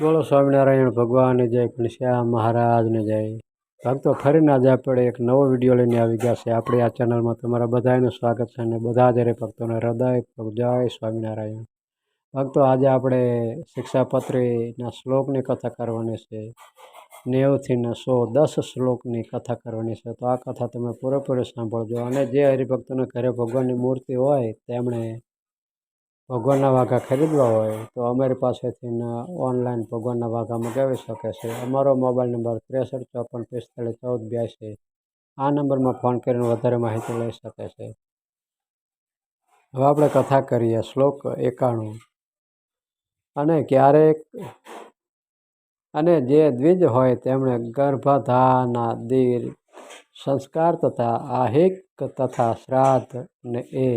બોલો સ્વામિનારાયણ, ભગવાન જય ઘનશ્યામ મહારાજને જય. ભક્તો ફરીને આજે આપણે એક નવો વીડિયો લઈને આવી ગયા છે. આપણી આ ચેનલમાં તમારા બધાનું સ્વાગત છે અને બધા જ ભક્તોને હૃદય જય સ્વામિનારાયણ. ભક્તો, આજે આપણે શિક્ષાપત્રીના શ્લોકની કથા કરવાની છે. નેવથી ને સો દસ શ્લોકની કથા કરવાની છે. તો આ કથા તમે પૂરેપૂરી સાંભળજો. અને જે હરિભક્તોને ઘરે ભગવાનની મૂર્તિ હોય, તેમણે ભગવાનના વાઘા ખરીદવા હોય, તો અમારી પાસેથી ઓનલાઈન ભગવાનના વાઘા મગાવી શકે છે. અમારો મોબાઈલ નંબર ત્રેસઠ, ચોપન, પિસ્તાળીસ, ચૌદ, બ્યાસી, આ નંબરમાં ફોન કરીને વધારે માહિતી લઈ શકે છે. હવે આપણે કથા કરીએ, શ્લોક એકાણું. અને ક્યારેક અને જે દ્વિજ હોય તેમણે ગર્ભાધાના દીર સંસ્કાર તથા આહિક તથા શ્રાદ્ધ ને એ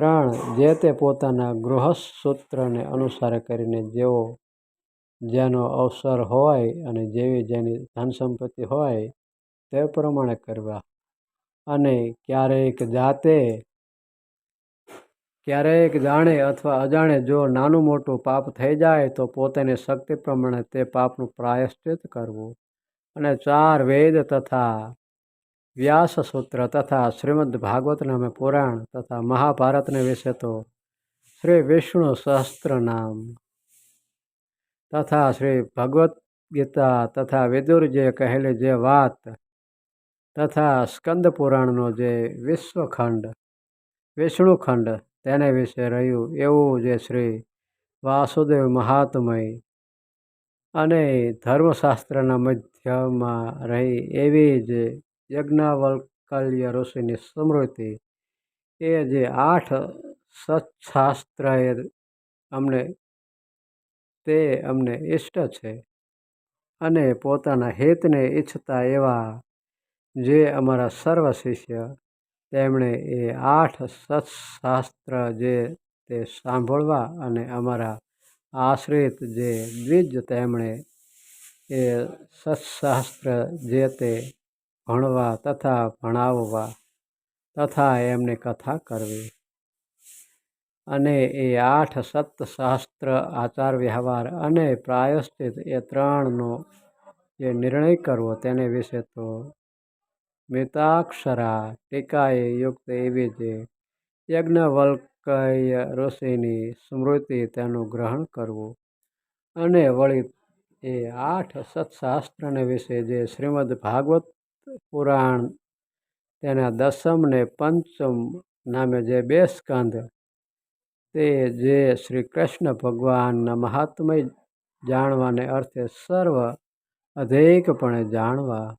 ત્રણ જે તે પોતાના ગૃહસ્થસૂત્રને અનુસાર કરીને જેવો જેનો અવસર હોય અને જેવી જેની ધન સંપત્તિ હોય તે પ્રમાણે કરવા. અને ક્યારેક જાતે, ક્યારેક જાણે અથવા અજાણે જો નાનું મોટું પાપ થઈ જાય તો પોતાની શક્તિ પ્રમાણે તે પાપનું પ્રાયશ્ચિત કરવું. અને ચાર વેદ તથા વ્યાસસૂત્ર તથા શ્રીમદ ભાગવત નામે પુરાણ તથા મહાભારતને વિશે તો શ્રી વિષ્ણુ સહસ્ત્રનામ તથા શ્રી ભગવદ્ ગીતા તથા વિદુરજીએ કહેલી જે વાત તથા સ્કંદ પુરાણનો જે વિશ્વખંડ, વિષ્ણુખંડ તેને વિશે રહ્યું એવું જે શ્રી વાસુદેવ મહાત્મય અને ધર્મશાસ્ત્રના મધ્યમાં રહી એવી જે યજ્ઞવલ્કલ્ય ઋષિની સ્મૃતિ એ જે આઠ સત્શાસ્ત્રએ અમને, તે અમને ઇષ્ટ છે અને પોતાના હિતને ઈચ્છતા એવા જે અમારા સર્વ શિષ્ય, તેમણે એ આઠ સત્શાસ્ત્ર જે તે સાંભળવા અને અમારા આશ્રિત જે દ્વિજ તેમણે એ સત્શાસ્ત્ર જે તે ભણવા તથા ભણાવવા તથા એમની કથા કરવી. અને એ આઠ સત્શાસ્ત્ર આચાર વ્યવહાર અને પ્રાયશ્ચિત એ ત્રણનો જે નિર્ણય કરવો તેને વિશે તો મિતાક્ષરા ટીકાએ યુક્ત એવી જે યજ્ઞવલ્કય ઋષિની સ્મૃતિ તેનું ગ્રહણ કરવું. અને વળી એ આઠ સત્શાસ્ત્રને વિશે જે શ્રીમદ ભાગવત પુરાણ. તેના દસમ ને પંચમ નામે જે બે સ્કંદ, તે જે શ્રી કૃષ્ણ ભગવાનના મહાત્મય જાણવાને અર્થે સર્વ અધિકપણે જાણવા.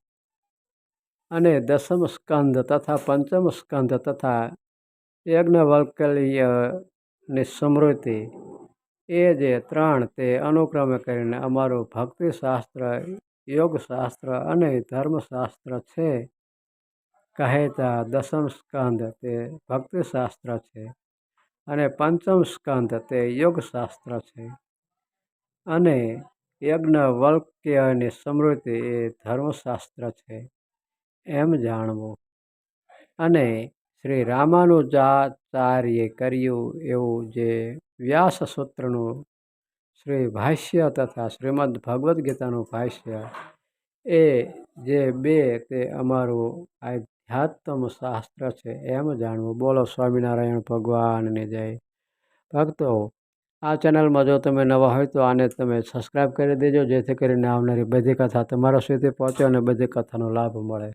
અને દસમ સ્કંદ તથા પંચમ સ્કંદ તથા યજ્ઞવલ્કલ્યની સ્મૃતિ એ જે ત્રણ તે અનુક્રમે કરીને અમારું ભક્તિશાસ્ત્ર યોગશાસ્ત્ર અને ધર્મશાસ્ત્ર છે. કહેતા દસમ સ્કંદ તે ભક્તિશાસ્ત્ર છે અને પંચમ સ્કંદ તે યોગશાસ્ત્ર છે. અને યજ્ઞવલ્ક્યની સ્મૃતિ એ ધર્મશાસ્ત્ર છે. એમ જાણવું. અને શ્રી રામાનુજાચાર્યે કર્યું એવું જે વ્યાસસૂત્રનું શ્રી ભાષ્ય તથા શ્રીમદ ભગવદ્ ગીતાનું ભાષ્ય એ જે બે તે અમારું આધ્યાત્મ શાસ્ત્ર છે એમ જાણવું. બોલો સ્વામિનારાયણ ભગવાનની જય. ભક્તો, આ ચેનલમાં જો તમે નવા હોય તો આને તમે સબસ્ક્રાઈબ કરી દેજો, જેથી કરીને આવનારી બધી કથા તમારા સુધી પહોંચે અને બધી કથાનો લાભ મળે.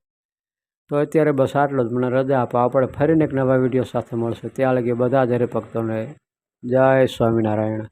તો અત્યારે બસ આટલો જ. મને રજા આપો. આપણે ફરીને એક નવા વીડિયો સાથે મળશું. ત્યાં લગી બધા જ હરિભક્તોને જય સ્વામિનારાયણ.